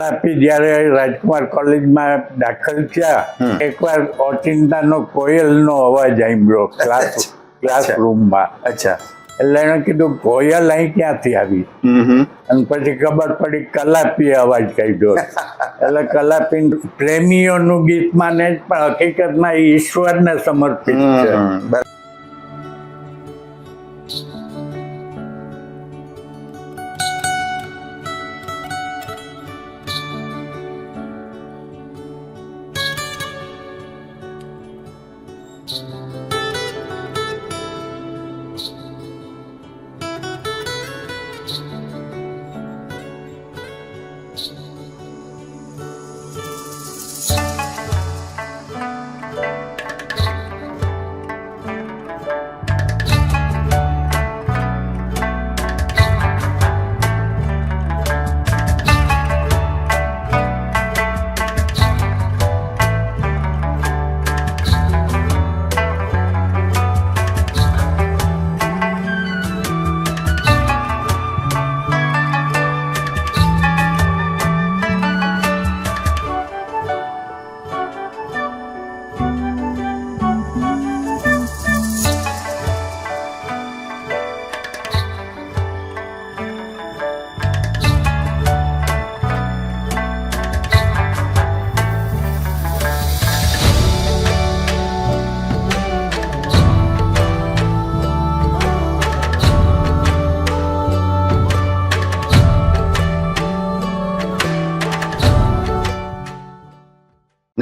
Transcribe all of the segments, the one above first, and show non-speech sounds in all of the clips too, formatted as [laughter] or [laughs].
આપી જ્યારે રાજકુમાર કોલેજમાં દાખલ થયા. એકવાર ઓચિંતાનો કોયલનો અવાજ સાંભળ્યો ક્લાસ. ક્લાસરૂમમાં અચ્છા. એટલે એણે કીધું કોયલ અહીં ક્યાંથી આવી? અને પછી ખબર પડી કલાપી અવાજ કાઢ્યો. એટલે કલાપી પ્રેમીઓનું ગીત માને જ પણ હકીકતમાં ઈશ્વરને સમર્પિત છે.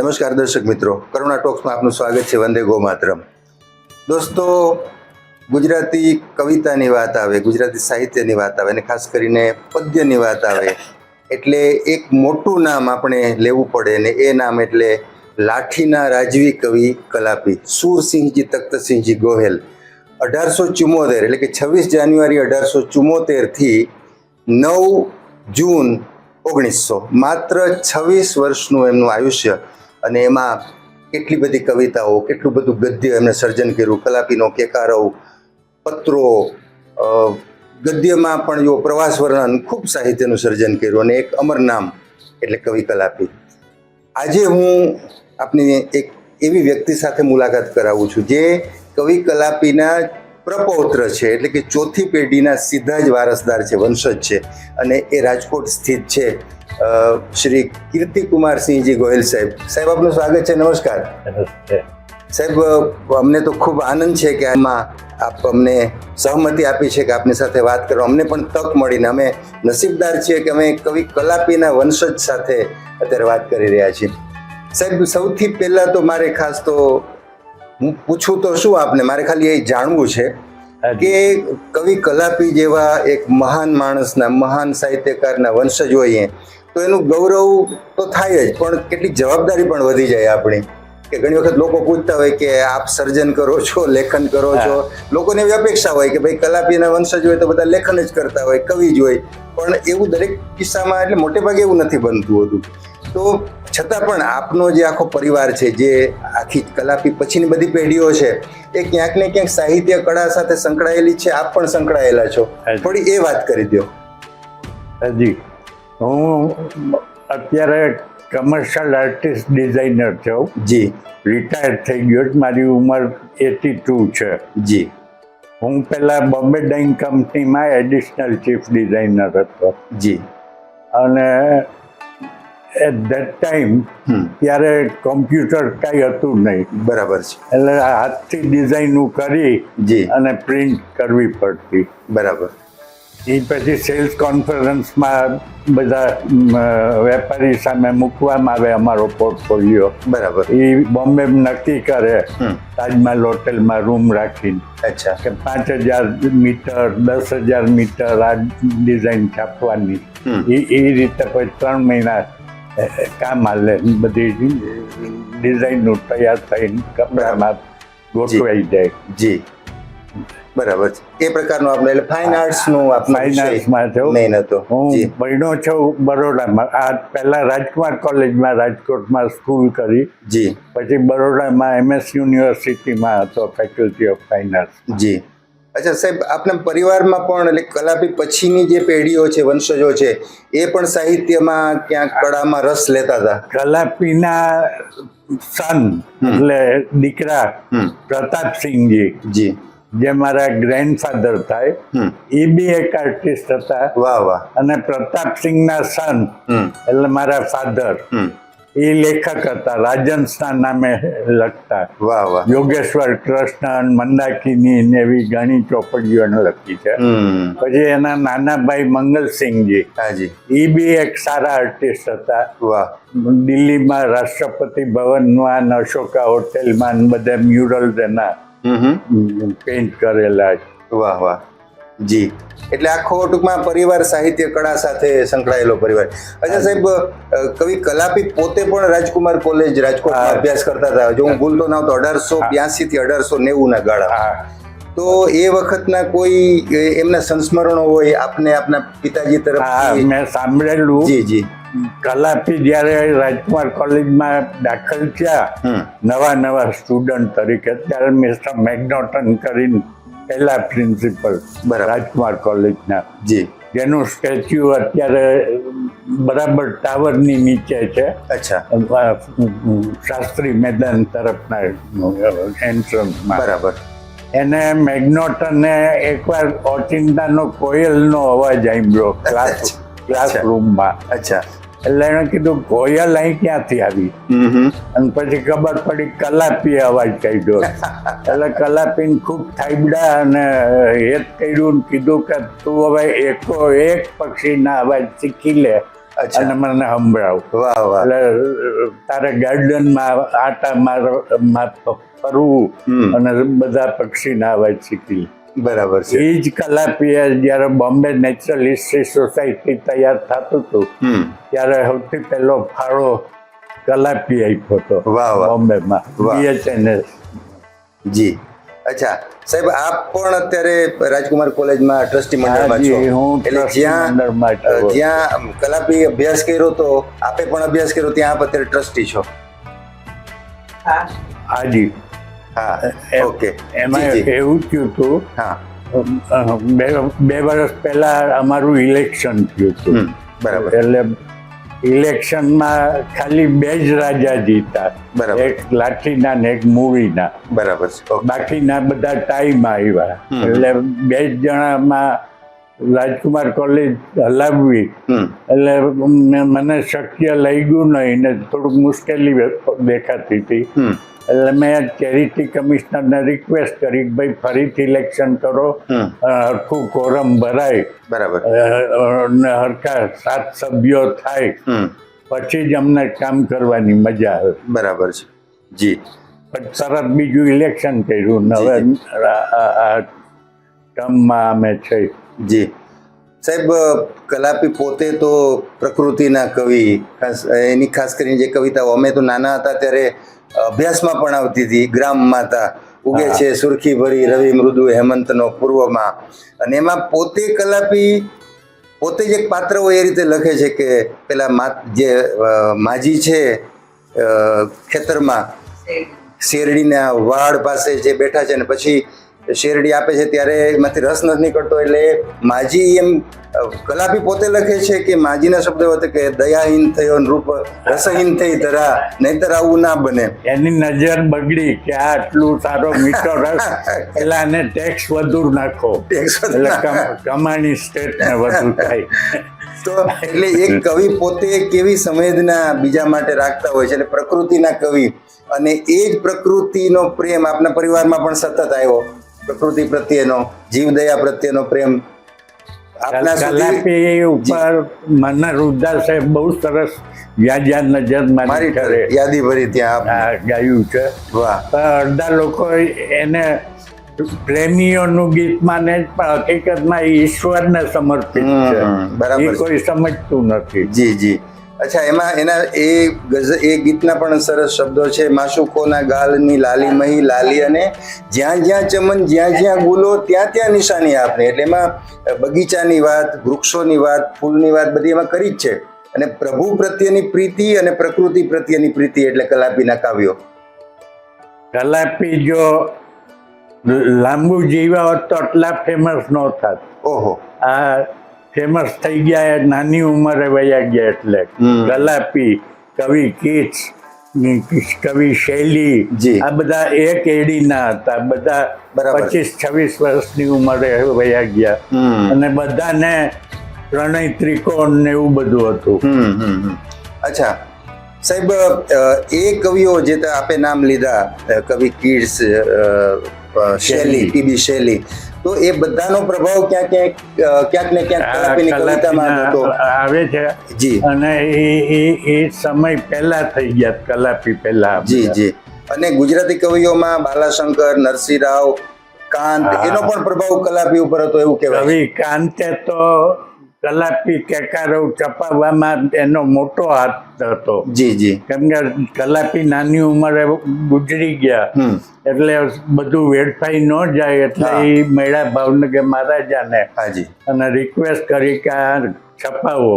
નમસ્કાર દર્શક મિત્રો. કરુણા ટોક્સમાં આપનું સ્વાગત છે વંદે ગો માતરમ દોસ્તો, ગુજરાતી કવિતાની વાત આવે, ગુજરાતી સાહિત્યની વાત આવે અને ખાસ કરીને પદ્યની વાત આવે, એટલે એક મોટું નામ આપણે લેવું પડે ને એ નામ એટલે લાઠીના રાજવી કવિ કલાપી, સુરસિંહજી તખ્તસિંહજી ગોહેલ. અઢારસો ચુમ્મોતેર એટલે કે છવ્વીસ જાન્યુઆરી અઢારસો ચુમ્મોતેરથી નવ જૂન ઓગણીસો, માત્ર છવ્વીસ વર્ષનું એમનું આયુષ્ય અને એમાં કેટલી બધી કવિતાઓ, કેટલું બધું ગદ્ય એમણે સર્જન કર્યું, કલાપીનો કેકારવ પત્રો ગદ્યમાં પણ જો પ્રવાસ વર્ણન, ખૂબ સાહિત્યનું સર્જન કર્યું અને એક અમર નામ એટલે કવિ કલાપી. આજે હું આપની એક એવી વ્યક્તિ સાથે મુલાકાત કરાવું છું જે કવિ કલાપીના પ્રપૌત્ર છે, એટલે કે ચોથી પેઢીના સીધા જ વારસદાર છે, વંશજ છે અને એ રાજકોટ સ્થિત છે. શ્રી કીર્તિ કુમારસિંહજી ગોહિલ સાહેબ. સાહેબ આપનું સ્વાગત છે. નમસ્કાર. સાહેબ અમને તો ખૂબ આનંદ છે કે આમાં આપ અમને સહમતિ આપી છે કે આપની સાથે વાત કરો. અમને પણ તક મળીને અમે નસીબદાર છીએ કે અમે કવિ કલાપીના વંશજ સાથે અત્યારે વાત કરી રહ્યા છીએ. સાહેબ સૌથી પહેલાં તો મારે ખાસ તો હું પૂછું તો શું આપને? મારે ખાલી એ જાણવું છે કે કવિ કલાપી જેવા એક મહાન માણસના મહાન સાહિત્યકારના વંશજ હોઈએ તો એનું ગૌરવ તો થાય જ પણ કેટલી જવાબદારી પણ વધી જાય આપણી. કે ઘણી વખત લોકો પૂછતા હોય કે આપ સર્જન કરો છો લેખન કરો છો? લોકોને એવી અપેક્ષા હોય કે ભાઈ કલાપીના વંશજ હોય તો બધા લેખન જ કરતા હોય કવિ જ હોય. પણ એવું દરેક કિસ્સામાં એટલે મોટે ભાગે એવું નથી બનતું હોતું. તો છતાં પણ આપનો જે આખો પરિવાર છે જે આખી કલાપી પછીની બધી પેઢીઓ છે એ ક્યાંક ને ક્યાંક સાહિત્ય કળા સાથે સંકળાયેલી છે આપ પણ સંકળાયેલા છો. થોડી એ વાત કરી દો હજી હું અત્યારે કમર્શિયલ આર્ટિસ્ટ ડિઝાઇનર છું. જી. રિટાયર થઈ ગયો. મારી ઉંમર એટી ટુ છે. જી. હું પહેલાં બોમ્બે ડાઇંગ કંપનીમાં એડિશનલ ચીફ ડિઝાઇનર હતો. જી. અને એટ ધેટ ટાઈમ ત્યારે કોમ્પ્યુટર કાંઈ હતું નહીં. બરાબર છે. એટલે હાથથી ડિઝાઇનું કરી જી. અને પ્રિન્ટ કરવી પડતી. બરાબર. એ પછી સેલ્સ કોન્ફરન્સમાં બધા વેપારી સામે મૂકવામાં આવે અમારો પોર્ટફોલિયો બરાબર. એ બોમ્બે નક્કી કરે તાજમહાલ હોટેલમાં રૂમ રાખીને. અચ્છા. કે પાંચ હજાર મીટર દસ હજાર મીટર આ ડિઝાઇન છાપવાની. એ એ રીતે પછી ત્રણ મહિના કામ હાલે. બધી ડિઝાઇનનું તૈયાર થઈને કપડામાં ગોઠવાઈ જાય. જી. બરાબર છે. એ પ્રકારનું આપણે એટલે ફાઇન આર્ટ્સનું આપણો ફાઇનાન્સમાં વિષય છું. મેન હતો. હું ભણ્યો છું બરોડામાં. આ પહેલા રાજકુમાર કોલેજમાં રાજકોટમાં સ્કૂલ કરી. જી. પછી બરોડામાં એમએસ યુનિવર્સિટીમાં હતો ફેકલ્ટી ઓફ ફાઇન આર્ટ્સ જી. અચ્છા સાહેબ આપના પરિવારમાં પણ એટલે કલાપી પછીની જે પેઢીઓ છે વંશજો છે એ પણ સાહિત્યમાં ક્યાંક કળામાં રસ લેતા હતા? કલાપીના સન એટલે દીકરા પ્રતાપસિંહજી. જી. જે મારા ગ્રેન્ડફાધર થાય એ બી એક આર્ટિસ્ટ હતા. વાહ વાહ. અને પ્રતાપસિંહના સન એટલે મારા ફાધર એ લેખક હતા રાજન્સના નામે લખતા. વાહ વાહ. યોગેશ્વર કૃષ્ણ મંદાકિની ને એવી ઘણી ચોપડીઓ લખી છે. પછી એના નાના ભાઈ મંગલસિંહજી હાજી એ બી એક સારા આર્ટિસ્ટ હતા. વાહ. દિલ્હીમાં રાષ્ટ્રપતિ ભવનમાં અશોકા હોટેલમાં બધા મ્યુરલ એના પેઇન્ટ કરેલા વાહ વાહ. જી. એટલે આખો ટૂંકમાં પરિવાર સાહિત્ય કળા સાથે સંકળાયેલો પરિવાર. અચ્છા સાહેબ કવિ કલાપી પોતે પણ રાજકુમાર કોલેજ રાજકોટમાં અભ્યાસ કરતા હતા. જો હું ભૂલતો ના તો અઢારસો બ્યાસી થી અઢારસો નેવું ના ગાળા તો એ વખતના કોઈ એમના સંસ્મરણો હોય આપને આપના પિતાજી તરફ મેં સાંભળેલું. જી જી. કલાપી જ્યારે રાજકુમાર કોલેજમાં દાખલ થયા નવા નવા સ્ટુડન્ટ તરીકે ત્યારે મિસ્ટર મેગ્નોટન કરીને પહેલા પ્રિન્સિપલ રાજકુમાર કોલેજના. જી. જેનું સ્ટેચ્યુ અત્યારે બરાબર ટાવરની નીચે છે. અચ્છા. શાસ્ત્રી મેદાન તરફના એન્ટ્રન્સમાં બરાબર. એને મેગ્નોટને એકવાર ઓચિંતાનો કોયલનો અવાજ આંબ્યો ક્લાસ ક્લાસરૂમમાં અચ્છા. એટલે એણે કીધું કોયલ અહીં ક્યાંથી આવી? અને પછી ખબર પડી કલાપી અવાજ કાઢ્યો. એટલે કલાપીને ખૂબ થાઈબડા અને હેત કર્યું ને કીધું કે તું હવે એકો એક પક્ષીના અવાજ શીખી લે અને મને સંભળાવ. એટલે તારે ગાર્ડનમાં આટા માર ફરવું અને બધા પક્ષીના અવાજ શીખી લે. બરાબર છે. એ જ કલાપીએ જ્યારે બોમ્બે નેચરલ હિસ્ટ્રી સોસાયટી તૈયાર થતું હતું ત્યારે સૌથી પહેલો ફાળો કલાપી આપ્યો હતો. બોમ્બેમાં. બીએચએનએસ જી. અચ્છા સાહેબ આપ પણ અત્યારે રાજકુમાર કોલેજમાં ટ્રસ્ટી મંડળમાં છો. હું એટલે જ્યાં જ્યાં કલાપી અભ્યાસ કર્યો તો આપે પણ અભ્યાસ કર્યો ત્યાં આપ અત્યારે ટ્રસ્ટી છો. હાજી. ઓકે. એમાં. એવું થયું હતું બે બે વર્ષ પહેલા અમારું ઇલેક્શન થયું હતું. બરાબર. એટલે ઇલેક્શનમાં ખાલી બે જ રાજા જીતા. બરાબર. એક લાઠીના ને એક મૂવીના. બરાબર બાકીના બધા ટાઈમ આવ્યા. એટલે બે જ જણામાં રાજકુમાર કોલેજ હલાવવી. એટલે મને શક્ય લઈ ગયું નહીં ને થોડુંક મુશ્કેલી દેખાતી હતી. એટલે મેં ચેરિટી કમિશનરને રિક્વેસ્ટ કરી કે ભાઈ ફરીથી ઇલેક્શન કરો. હરખું કોરમ ભરાય. બરાબર. હરખા સાત સભ્યો થાય. પછી જ અમને કામ કરવાની મજા આવે. બરાબર છે. જી. પણ તરત બીજું ઇલેક્શન કર્યું હવે આ- ટર્મમાં અમે છે. જી. સાહેબ કલાપી પોતે તો પ્રકૃતિના કવિ ખાસ એની ખાસ કરીને જે કવિતાઓ અમે તો નાના હતા ત્યારે અભ્યાસમાં પણ આવતી હતી. ગ્રામ માતા ઉગે છે સુરખી ભરી રવિ મૃદુ હેમંતનો પૂર્વમાં. અને એમાં પોતે કલાપી પોતે જ એક પાત્ર હોય એ રીતે લખે છે કે પેલા મા જે માજી છે ખેતરમાં શેરડીના વાડ પાસે જે બેઠા છે ને પછી શેરડી આપે છે ત્યારે એમાંથી રસ નથી નીકળતો એટલે માજી એમ કલાપી પોતે લખે છે કે માજીના શબ્દો હતા કે દયાહીન થયો રૂપ રસહીન થઈ ધરા નહીતર આવું ના બને. એની નજર બગડી કે આ આટલું સારો મીઠો રસ પેલા એને ટેક્સ વધુ નાખો. ટેક્સ એટલે કમાણી સ્ટેટ ને વધુ થાય. તો એટલે એક કવિ પોતે કેવી સંવેદના બીજા માટે રાખતા હોય છે એટલે પ્રકૃતિના કવિ. અને એ જ પ્રકૃતિનો પ્રેમ આપના પરિવારમાં પણ સતત આવ્યો. પ્રકૃતિ પ્રત્યેનો જીવદયા પ્રત્યેનો પ્રેમ. કલાપી ઉપર મને રુદ્રા સાહેબ બહુ સરસ જ્યાં જ્યાં નજર મારી મારી કરે. યાદી ભરી ત્યાં ગાયું છે. અડધા લોકો એને પ્રેમીઓનું ગીત માને પણ હકીકતમાં ઈશ્વરને સમર્પિત છે. બરાબર કોઈ સમજતું નથી. જી જી. અચ્છા એમાં એના એ ગઝ એ ગીતના પણ સરસ શબ્દો છે. માસુકોના ગાલની લાલી મહી લાલી અને જ્યાં જ્યાં ચમન જ્યાં જ્યાં ગુલો ત્યાં ત્યાં નિશાની આપને. એટલે એમાં બગીચાની વાત વૃક્ષોની વાત ફૂલની વાત બધી એમાં કરી જ છે. અને પ્રભુ પ્રત્યેની પ્રીતિ અને પ્રકૃતિ પ્રત્યેની પ્રીતિ એટલે કલાપીના કાવ્યો. કલાપી જો લાંબુ જીવા હોત તો આટલા ફેમસ ન થાત. ઓહો. આ ફેમસ થઈ ગયા એ નાની ઉંમરે વયા ગયા એટલે. ગલાપી કવિ કીચ કવિ શૈલી. આ બધા એક એડીના હતા. બધા. પચીસ છવ્વીસ વર્ષની ઉંમરે વયા ગયા. અને બધાને પ્રણય ત્રિકોણ ને એવું બધું હતું. અચ્છા. સાહેબ એ કવિઓ જે આપે નામ લીધા કવિ કીર્સ શૈલી ટીબી શૈલી તો એ બધાનો પ્રભાવ ક્યાંક ક્યાંક ક્યાંક ને ક્યાંક કલાપીની કવિતામાં હતો આવે છે. જી. અને એ એ એ સમય પહેલા થઈ ગયા કલાપી પહેલા જી જી. અને ગુજરાતી કવિઓમાં બાલાશંકર નરસિંહ રાવ કાંત એનો પણ પ્રભાવ કલાપી ઉપર હતો એવું કહેવાય. કવિ કાંતે તો કલાપી કેકારવ ચપાવવામાં એનો મોટો હાથ હતો. જી જી. કેમ કે કલાપી નાની ઉંમરે ગુજરી ગયા. એટલે બધું વેડફાઈ ન જાય એટલે એ મેળા ભાવનગર મહારાજાને હાજી અને રિક્વેસ્ટ કરી કે આ છપાવો.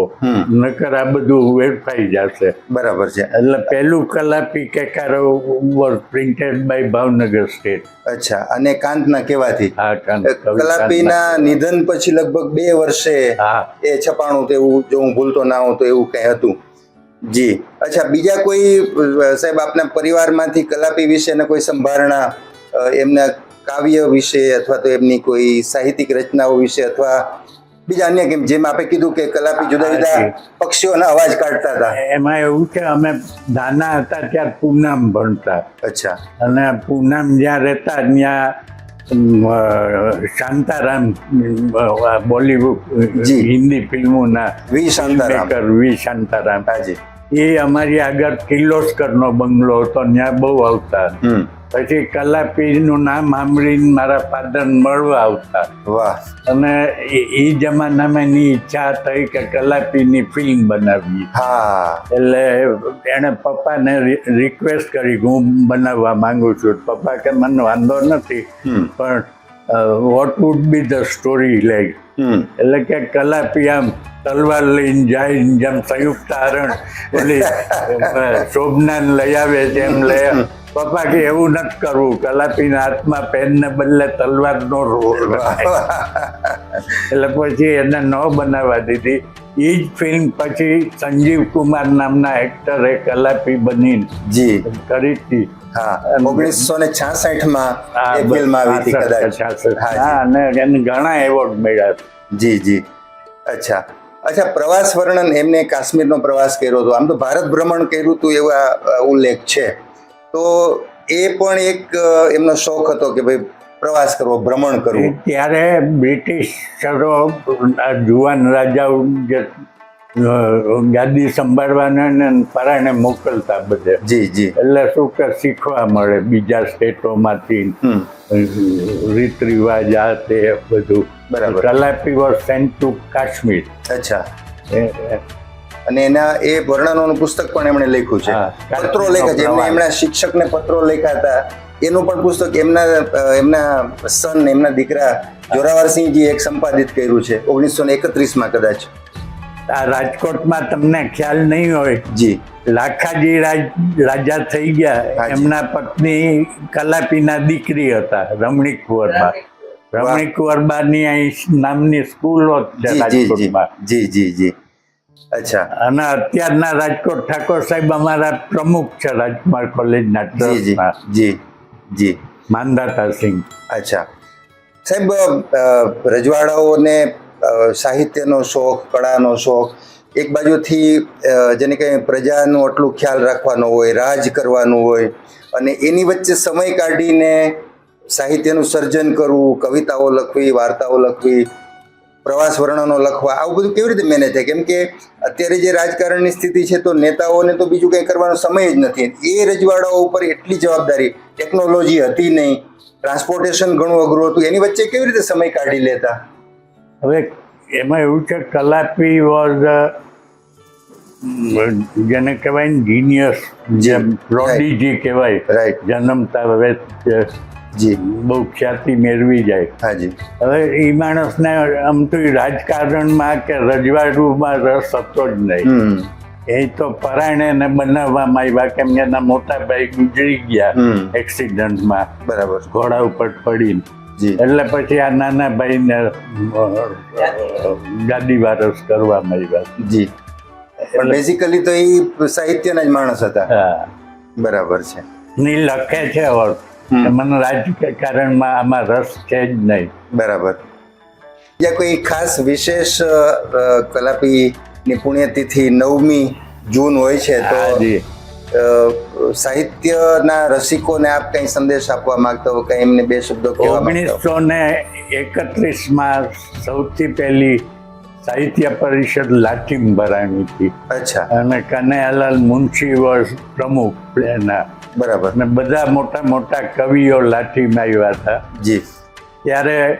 નકર આ બધું વેડફાઈ જશે. બરાબર છે. એટલે પહેલું Kalapi Kekarav was printed by Bhavnagar state અચ્છા અને કાંતના કેવાથી? કલાપીના નિધન પછી લગભગ બે વર્ષે હા. એ છપાણું તો એવું જો હું ભૂલતો ના હોઉં તો એવું કંઈ હતું. જી. અચ્છા બીજા કોઈ સાહેબ આપના પરિવારમાંથી કલાપી વિશેના કોઈ સંભારણા એમના કાવ્ય વિશે અથવા તો એમની કોઈ સાહિત્યિક રચનાઓ વિશે અથવા બીજા અન્ય કેમ જેમ આપણે કીધું કે કલાપી જુદા જુદા પક્ષીઓના અવાજ કાઢતા હતા. એમાં એવું છે અમે નાના હતા ત્યાં પૂનમ ભણતા. અચ્છા. અને પૂનમ જ્યાં રહેતા ત્યાં શાંતારામ બોલીવુડ. હિન્દી ફિલ્મોના વી શાંતારામ. વી શાંતારામ. એ અમારી આગળ કિર્લોસ્કરનો બંગલો હતો ત્યાં બહુ આવતા. હમ કલા પીરનું નામ સાંભળીને મારા ફાધર મળવા આવતા. વાહ. અને એ- જમાનામાં એની ઈચ્છા થઈ કે કલાપીની ફિલ્મ બનાવી હા. એટલે એણે પપ્પાને રિક્વેસ્ટ કરી હું બનાવવા માંગુ છું. પપ્પા કે મને વાંધો નથી પણ what would be the story like એટલે કે કલાપી આમ તલવાર લઈને જાય જેમ સંયુક્ત હરણ ઓલી શોભનાને લઈ આવે છે એમ લઈ. પપ્પા કે એવું નથી કરવું કલાપીના હાથમાં પેનને બદલે તલવારનો રોલ એટલે પછી એને ન બનાવવા દીધી. એ જ ફિલ્મ પછી સંજીવ કુમાર નામના એક્ટરે કલાપી બની જી. કરી હતી. ઓગણીસો ને છાસઠમાં ફિલ્મ આવી હતી કદાચ. હા, હા અને એને ઘણા એવોર્ડ મળ્યા. જી જી. અચ્છા. અચ્છા પ્રવાસ વર્ણન એમને કાશ્મીરનો પ્રવાસ કર્યો હતો. આમ તો ભારત ભ્રમણ કર્યું હતું એવા ઉલ્લેખ છે. તો એ પણ એક એમનો શોખ હતો કે ભાઈ પ્રવાસ કરવો ભ્રમણ કરવું. ત્યારે બ્રિટિશરો જુવાન રાજાઓ જે ગાદી સંભાળવાના ને પરાણે મોકલતા બધે. જી જી. એટલે શું કે શીખવા મળે બીજા સ્ટેટોમાંથી. રીત રિવાજ આ તે બધું. બરાબર. Kalapi was sent to Kashmir. અચ્છા. અને એના એ વર્ણનોનું પુસ્તક પણ એમણે લખ્યું છે. પત્રો લખ્યા છે. એમને એમના શિક્ષકને પત્રો લખ્યા હતા. એનું પણ પુસ્તક એમના એમના સન એમના દીકરા જોરાવરસિંહજી એક સંપાદિત કર્યું છે. ઓગણીસો ને એકત્રીસમાં કદાચ. આ રાજકોટમાં તમને ખ્યાલ નહીં હોય. જી. લાખાજી રાજા થઈ ગયા. એમના પત્ની કલાપીના દીકરી હતા રમણીક કુંવરબા. રમણીક કુંવરબાની અહીં નામની સ્કૂલો છે રાજકોટમાં. જી જી જી. અચ્છા. અને અત્યારના રાજકોટ ઠાકોર સાહેબ અમારા પ્રમુખ છે રાજકુમાર કોલેજના જી જી. જી માંધાતા સિંહ. અચ્છા. સાહેબ રજવાડાઓને સાહિત્યનો શોખ કળાનો શોખ એક બાજુથી જેને કંઈ પ્રજાનું આટલું ખ્યાલ રાખવાનો હોય રાજ કરવાનું હોય અને એની વચ્ચે સમય કાઢીને સાહિત્યનું સર્જન કરવું કવિતાઓ લખવી વાર્તાઓ લખવી પ્રવાસ વર્ણનો લખવા આવું બધું કેવી રીતે મેનેજ થાય? કેમ કે અત્યારે જે રાજકારણની સ્થિતિ છે તો નેતાઓને તો બીજું કંઈ કરવાનો સમય જ નથી. એ રજવાડાઓ ઉપર એટલી જવાબદારી ટેકનોલોજી હતી નહીં. ટ્રાન્સપોર્ટેશન ઘણું અઘરું હતું. એની વચ્ચે કેવી રીતે સમય કાઢી લેતા? હવે એમાં એવું છે કલાપી વોઝ જેને કહેવાય ને જીનિયસ જેમ પ્રોડીજી કહેવાય રાઈટ જન્મતા હવે જ. બહુ ખ્યાતિ મેળવી જાય. હાજી હવે એ માણસને આમ તો રાજકારણમાં કે રજવાડુમાં રસ હતો જ નહીં. એ તો પરાણે ને બનાવવામાં આવ્યા કેમ કે એના મોટા ભાઈ ગુજરી ગયા એક્સિડન્ટમાં. બરાબર. ઘોડા ઉપર પડીને. જી. એટલે પછી આ નાના ભાઈને ને ગાદી વારસ કરવામાં આવ્યા. જી. પણ બેઝિકલી તો એ સાહિત્યના જ માણસ હતા. હા. બરાબર છે. ની લખે છે. કે મને રાજકારણમાં આમાં રસ છે જ નહીં. બરાબર. યા કોઈ ખાસ વિશેષ કલાપી ની પુણ્યતિથિ નવમી જૂન હોય છે તો સાહિત્યના રસિકોને આપ કંઈ સંદેશ આપવા માંગતા હો? કંઈ એમને બે શબ્દો કહેવા ઓગણીસો ને એકત્રીસમાં સૌથી પહેલી સાહિત્ય પરિષદ લાઠીમ ભરાણી હતી. અચ્છા. અને કનૈયાલાલ મુનશી વર્ષ પ્રમુખ એના. બરાબર. અને બધા મોટા મોટા કવિઓ લાઠીમાં આવ્યા હતા. જી. ત્યારે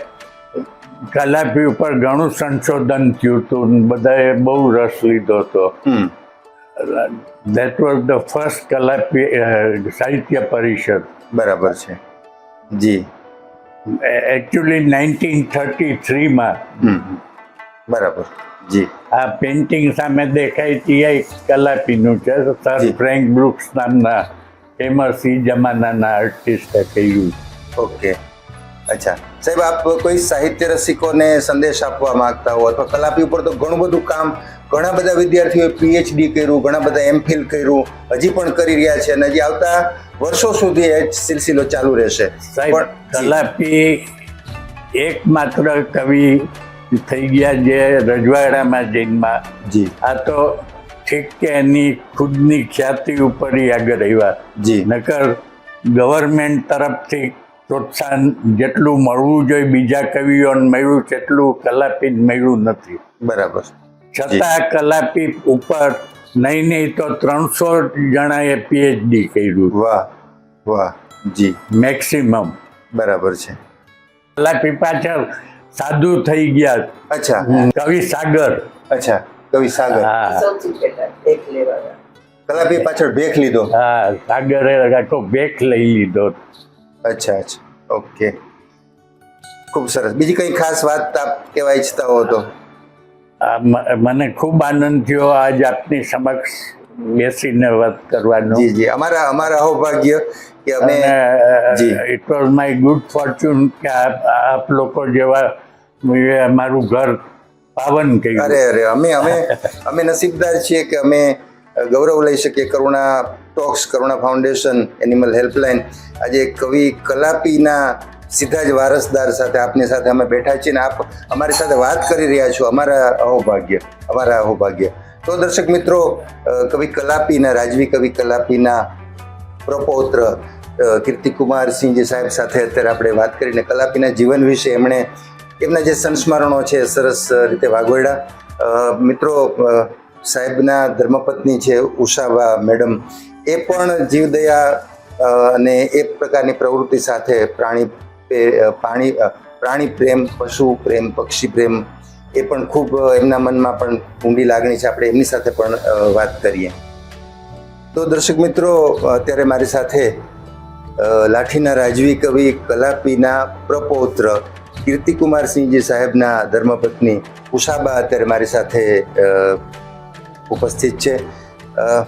કલાપી ઉપર ઘણું સંશોધન થયું હતું બધાએ બહુ રસ લીધો હતો. That was the first Kalapi Sahitya Parishad. બરાબર છે. જી. એકચ્યુઅલી નાઇન્ટીન થર્ટી થ્રીમાં. બરાબર. જી. આ પેઇન્ટિંગ સામે દેખાય તે એ કલાપીનું છે સર. ફ્રેન્ક બ્રુક્સ નામના. ફેમસ સી જમાનાના આર્ટિસ્ટે કર્યું. ઓકે અચ્છા. સાહેબ આપ કોઈ સાહિત્ય રસિકોને સંદેશ આપવા માંગતા હો અથવા કલાપી ઉપર તો ઘણું બધું કામ ઘણા બધા વિદ્યાર્થીઓએ પીએચડી કર્યું ઘણા બધા એમફિલ કર્યું હજી પણ કરી રહ્યા છે અને હજી આવતા વર્ષો સુધી એ સિલસિલો ચાલુ રહેશે. પણ કલાપી એકમાત્ર કવિ થઈ ગયા જે રજવાડામાં જન્મમાં જી. આ તો ઠીક કે એની ખુદની ખ્યાતિ ઉપર ઈ આગળ આવ્યા. જી. નકર ગવર્મેન્ટ તરફથી પ્રોત્સાહન જેટલું મળવું જોઈએ બીજા કવિઓને મળ્યું તેટલું કલાપી મળ્યું નથી. બરાબર. છતાં કલાપી ઉપર નહીં નહીં તો ત્રણસો જણાએ પીએચડી કર્યું. વાહ વાહ જી. મેક્સિમમ બરાબર છે. કલાપી પાછળ સાધુ થઈ ગયા. અચ્છા. કવિ સાગર. અચ્છા. કવિ સાગર. કલાપી પાછળ ભેખ લીધો. હા સાગરે આખો ભેખ લઈ લીધો. અચ્છા અચ્છા. ઓકે. ખૂબ સરસ. બીજી કઈ ખાસ વાત આપ કહેવા ઈચ્છતા હો તો? આ મને ખૂબ આનંદ થયો આજ આપની સમક્ષ બેસીને વાત કરવાનો. જી જી. અમારા અમારા અહોભાગ્ય કે અમે it was my good fortune કે આપ આપ લોકો જેવા મારું ઘર પાવન અરે અરે અમે અમે અમે નસીબદાર છીએ કે અમે ગૌરવ લઈ શકીએ. Karuna talks Karuna foundation animal helpline આજે કવિ કલાપીના સીધા જ વારસદાર સાથે આપની સાથે અમે બેઠા છીએ ને આપ અમારી સાથે વાત કરી રહ્યા છો. અમારા અહોભાગ્ય અમારા અહોભાગ્ય. તો દર્શક મિત્રો કવિ કલાપીના રાજવી કવિ કલાપીના પ્રપૌત્ર અ, કીર્તિકુમારસિંહજી સાહેબ સાથે અત્યારે આપણે વાત કરીને કલાપીના જીવન વિશે એમણે એમના જે સંસ્મરણો છે, સરસ રીતે વાગોયડા. મિત્રો સાહેબના ધર્મપત્ની છે, ઉષાબા મેડમ, એ પણ જીવદયા અને એ પ્રકારની પ્રવૃત્તિ સાથે પ્રાણી પાણી પ્રાણી પ્રેમ, પશુ પ્રેમ, પક્ષી પ્રેમ, એ પણ ખૂબ એમના મનમાં પણ ઊંડી લાગણી છે. આપણે એમની સાથે પણ વાત કરીએ. તો દર્શક મિત્રો, અત્યારે મારી સાથે લાઠીના રાજવી કવિ કલાપીના પ્રપૌત્ર કીર્તિકુમારસિંહજી સાહેબના ધર્મપત્ની ઉષાબા અત્યારે મારી સાથે ઉપસ્થિત છે.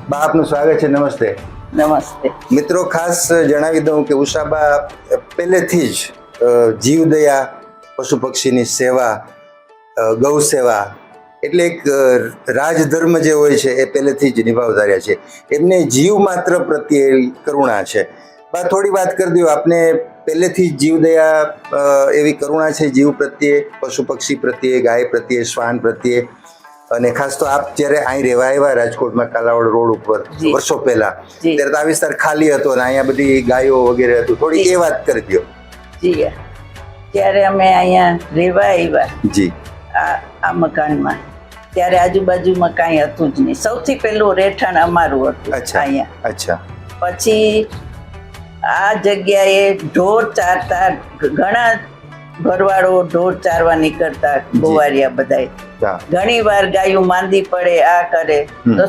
બા આપનું સ્વાગત છે. નમસ્તે. નમસ્તે. મિત્રો ખાસ જણાવી દઉં કે ઉષાબા પહેલેથી જ જીવદયા પશુ પક્ષીની સેવા ગૌ સેવા એટલે એક રાજધર્મ જે હોય છે એ પહેલેથી જ નિભાવતા રહ્યા છે. એમને જીવ માત્ર પ્રત્યે કરુણા છે. બા થોડી વાત કરી દો. આપને પહેલેથી જ જીવદયા એવી કરુણા છે જીવ પ્રત્યે પશુ પક્ષી પ્રત્યે ગાય પ્રત્યે શ્વાન પ્રત્યે. અને ખાસ તો આપ જ્યારે અહીં રહેવા આવ્યા રાજકોટમાં કાલાવડ રોડ ઉપર વર્ષો પહેલા. ત્યારે તો આ વિસ્તાર ખાલી હતો અને અહીંયા બધી ગાયો વગેરે હતું. થોડી એ વાત કરી દો. જી. ત્યારે અમે અહીંયા રહેવા આવ્યા. જી. આ આ મકાનમાં. ત્યારે આજુબાજુમાં કાંઈ હતું જ નહીં. સૌથી પહેલું રહેઠાણ અમારું હતું અહીંયા. અચ્છા. પછી આ જગ્યાએ ઢોર ચારતા ઘણા ભરવાડો ઢોર ચારવા નીકળતા ગોવારિયા બધા ઘણી વાર ગાયું માંદી પડે આ કરે. તો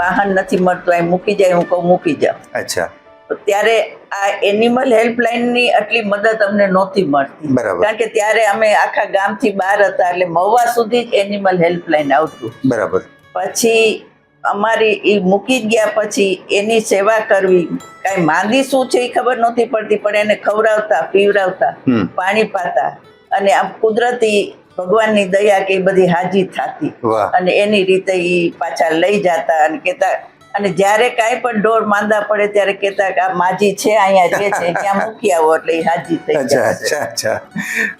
વાહન નથી મળતું અહીં મૂકી જાય હું કહું મૂકી જાઉં. અચ્છા. ત્યારે આ એનિમલ હેલ્પલાઇનની આટલી મદદ અમને નહોતી મળતી. કારણ કે ત્યારે અમે આખા ગામથી બહાર હતા એટલે મહુવા સુધી જ એનિમલ હેલ્પલાઇન આવતું. બરાબર. પછી અમારી એ મૂકી ગયા પછી એની સેવા કરવી કાંઈ માંદી શું છે એ ખબર નહોતી પડતી પણ એને ખવડાવતા પીવડાવતા પાણી પાતા. અને આમ કુદરતી ભગવાનની દયા કે બધી હાજી થતી. અને એની રીતે એ પાછા લઈ જતા અને કહેતા અને જ્યારે કાંઈ પણ ઢોર માંદા પડે ત્યારે કહેતા કે આ માજી છે અહીંયા જે છે ત્યાં મૂકી આવો એટલે એ હાજી થઈ અચ્છા અચ્છા અચ્છા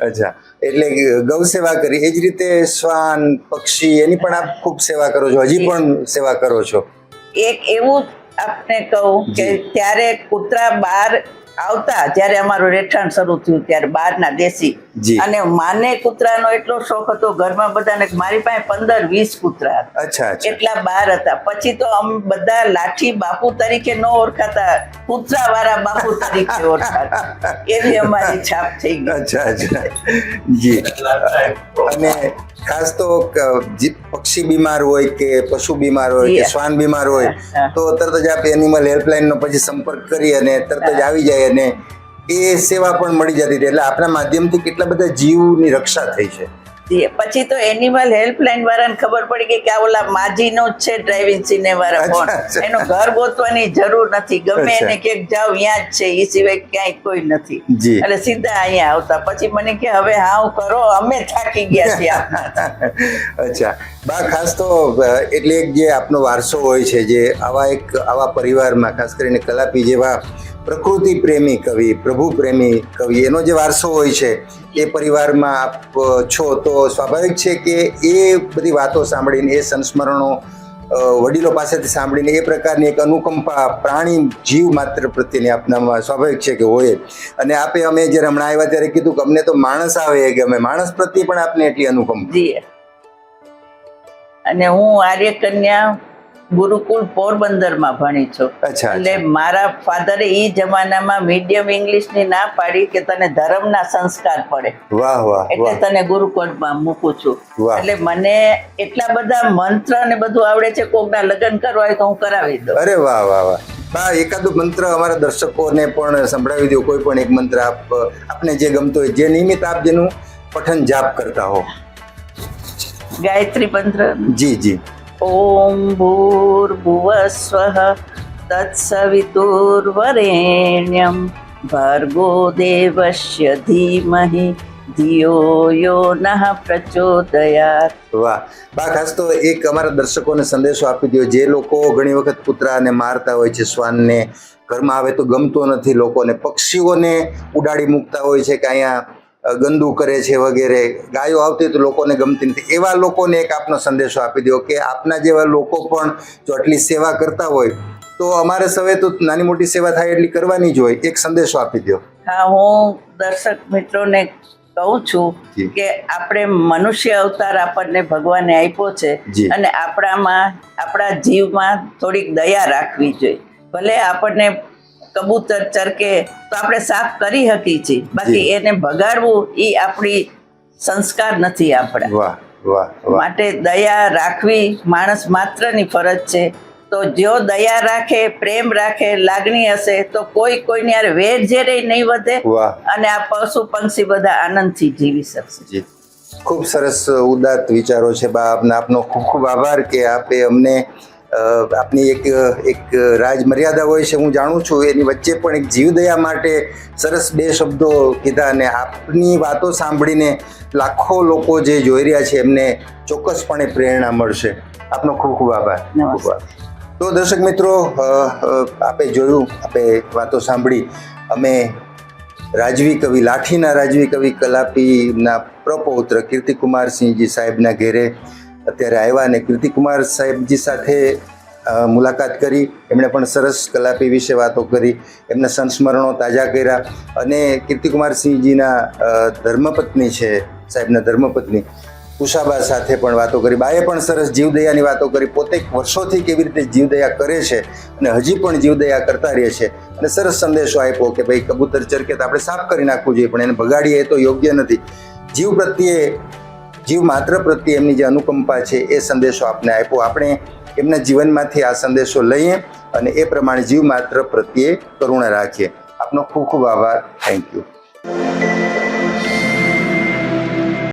અચ્છા. એટલે ગૌ સેવા કરી. એ જ રીતે શ્વાન પક્ષી એની પણ આપ ખૂબ સેવા કરો છો હજી પણ સેવા કરો છો? એક એવું આપને કહું કે ત્યારે કૂતરા બહાર આવતા જ્યારે અમારું રહેઠાણ શરૂ થયું ત્યારે બહારના દેશી. અને માને કૂતરાનો એટલો શોખ હતો ઘરમાં બધાને મારી પાસે પંદર વીસ કૂતરા હતા. એટલા બાર હતા. પછી તો અમે બધા લાઠી બાપુ તરીકે ન ઓળખાતા કૂતરા વાળા બાપુ તરીકે ઓળખાતા. એવી અમારી છાપ થઈ ગઈ. અચ્છા અચ્છા. જી. અને ખાસ તો પક્ષી બીમાર હોય કે પશુ બીમાર હોય કે શ્વાન બીમાર હોય તો તરત જ આપ એનિમલ હેલ્પલાઇન નો પછી સંપર્ક કરી અને તરત જ આવી જાય અને એ સેવા પણ મળી જતી હતી એટલે આપણા માધ્યમથી કેટલા બધા જીવની રક્ષા થઈ છે? પછી તો એનિમલ હેલ્પલાઇન વાળાને ખબર પડી ગઈ કે આ ઓલા માજીનો જ છે ડ્રાઇવિંગ સિને વાળા ફોન એનો ઘર ગોતવાની જરૂર નથી. ગમે એને ક્યાંક જાવ અહીંયા જ છે. એ સિવાય ક્યાંય કોઈ નથી. એટલે સીધા અહીંયા આવતા. પછી મને કે હવે હાવ કરો અમે થાકી ગયા છીએ. [laughs] અચ્છા. બા ખાસ તો એટલે એક જે આપનો વારસો હોય છે જે આવા એક આવા પરિવારમાં ખાસ કરીને કલાપી જેવા પ્રકૃતિ પ્રેમી કવિ, પ્રભુ પ્રેમી કવિ, એનો જે વારસો હોય છે, એ પરિવારમાં આપ છો તો સ્વાભાવિક છે કે એ બધી વાતો સાંભળીને, એ સંસ્મરણો વડીલો પાસેથી સાંભળીને એ પ્રકારની એક અનુકંપા પ્રાણી જીવ માત્ર પ્રત્યેની આપનામાં સ્વાભાવિક છે કે હોય અને આપે અમે જ્યારે હમણાં આવ્યા ત્યારે કીધું કે અમને તો માણસ આવે એ ગમે માણસ પ્રત્યે પણ આપને એટલી અનુકંપા. અને હું આર્ય કન્યા ગુરુકુળ પોરબંદરમાં ભણી છું. એટલે મારા ફાધરે એ જમાનામાં મીડિયમ ઇંગ્લિશની ના પાડી કે તને ધર્મના સંસ્કાર પડે. વાહ વાહ એટલે તને ગુરુકુળમાં મૂકું છું. એટલે મને એટલા બધા મંત્ર ને બધું આવડે છે કોકના લગ્ન કરવા હોય તો હું કરાવી દઉં. અરે વાહ વાહ વાહ. હા એકાદું મંત્ર અમારા દર્શકોને પણ સંભળાવી દો કોઈ પણ એક મંત્ર આપ આપને જે ગમતો હોય જે નિયમિત આપ જેનું પઠન જાપ કરતા હો. ગાયત્રી મંત્ર. જી જી. ઓમ भूर्भुवस्वः તત્સવિતુર્વરેણ્યમ ભર્ગો देवस्य धीमहि ધિયો યો નઃ પ્રચોદયાત વાહ બા ખાસ તો એક અમારા દર્શકોને સંદેશો આપી દો જે લોકો ઘણી વખત કૂતરાને મારતા હોય છે શ્વાનને ઘરમાં આવે તો ગમતો નથી લોકોને પક્ષીઓને ઉડાડી મૂકતા હોય છે કે અહીંયા ગંદુ કરે છે વગેરે ગાયો આવતી તો લોકોને ગમતી નથી. એવા લોકોને એક આપનો સંદેશો આપી દો કે આપના જેવા લોકો પણ જો આટલી સેવા કરતા હોય તો અમારે સવે તો નાની મોટી સેવા થાય એટલી કરવાની જ હોય. એક સંદેશો આપી દો. હા હું દર્શક મિત્રોને કહું છું કે આપણે મનુષ્ય અવતાર આપણને ભગવાને આપ્યો છે અને આપણામાં આપણા જીવમાં થોડીક દયા રાખવી જોઈએ. ભલે આપણને કબૂતર ચરકે તો આપણે સાફ કરી હકી છીએ. બાકી એને ભગાડવું એ આપણી સંસ્કાર નથી આપણા. માટે દયા રાખવી માણસ માત્રની ફરજ છે. તો જો દયા રાખે પ્રેમ રાખે લાગણી હશે તો કોઈ કોઈની યાર વેર ઝેરે નહીં વધે અને આ પશુ પંક્ષી બધા આનંદથી જીવી શકશે. ખૂબ સરસ ઉદાત્ત વિચારો છે બા આપના. આપનો ખૂબ ખૂબ આભાર કે આપે અમને આપની એક એક રાજ મર્યાદા હોય છે હું જાણું છું એની વચ્ચે પણ એક જીવદયા માટે સરસ બે શબ્દો કીધા અને આપની વાતો સાંભળીને લાખો લોકો જે જોઈ રહ્યા છે એમને ચોક્કસપણે પ્રેરણા મળશે. આપનો ખૂબ ખૂબ આભાર. ખૂબ આભાર. તો દર્શક મિત્રો આપે જોયું આપે વાતો સાંભળી. અમે રાજવી કવિ લાઠીના રાજવી કવિ કલાપીના પ્રપૌત્ર કીર્તિકુમારસિંહજી સાહેબના ઘેરે અત્યારે આવ્યા અને કીર્તિકુમાર સાહેબજી સાથે મુલાકાત કરી. એમણે પણ સરસ કલાપી વિશે વાતો કરી. એમના સંસ્મરણો તાજા કર્યા. અને કીર્તિકુમારસિંહજીના ધર્મપત્ની છે, સાહેબના ધર્મપત્ની, કુશાબા સાથે પણ વાતો કરી. બાએ પણ સરસ જીવદયાની વાતો કરી. પોતે વર્ષોથી કેવી રીતે જીવદયા કરે છે અને હજી પણ જીવદયા કરતા રહે છે. અને સરસ સંદેશો આપ્યો કે ભાઈ, કબૂતર ચરકે તો આપણે સાફ કરી નાખવું જોઈએ, પણ એને ભગાડીએ તો યોગ્ય નથી. જીવ પ્રત્યે જીવ માત્ર પ્રત્યે એમની જે અનુકંપા છે એ સંદેશો આપને આપ્યો. આપણે એમના જીવનમાંથી આ સંદેશો લઈએ અને એ પ્રમાણે જીવ માત્ર પ્રત્યે કરુણા રાખીએ. આપનો ખૂબ ખૂબ આભાર. Thank you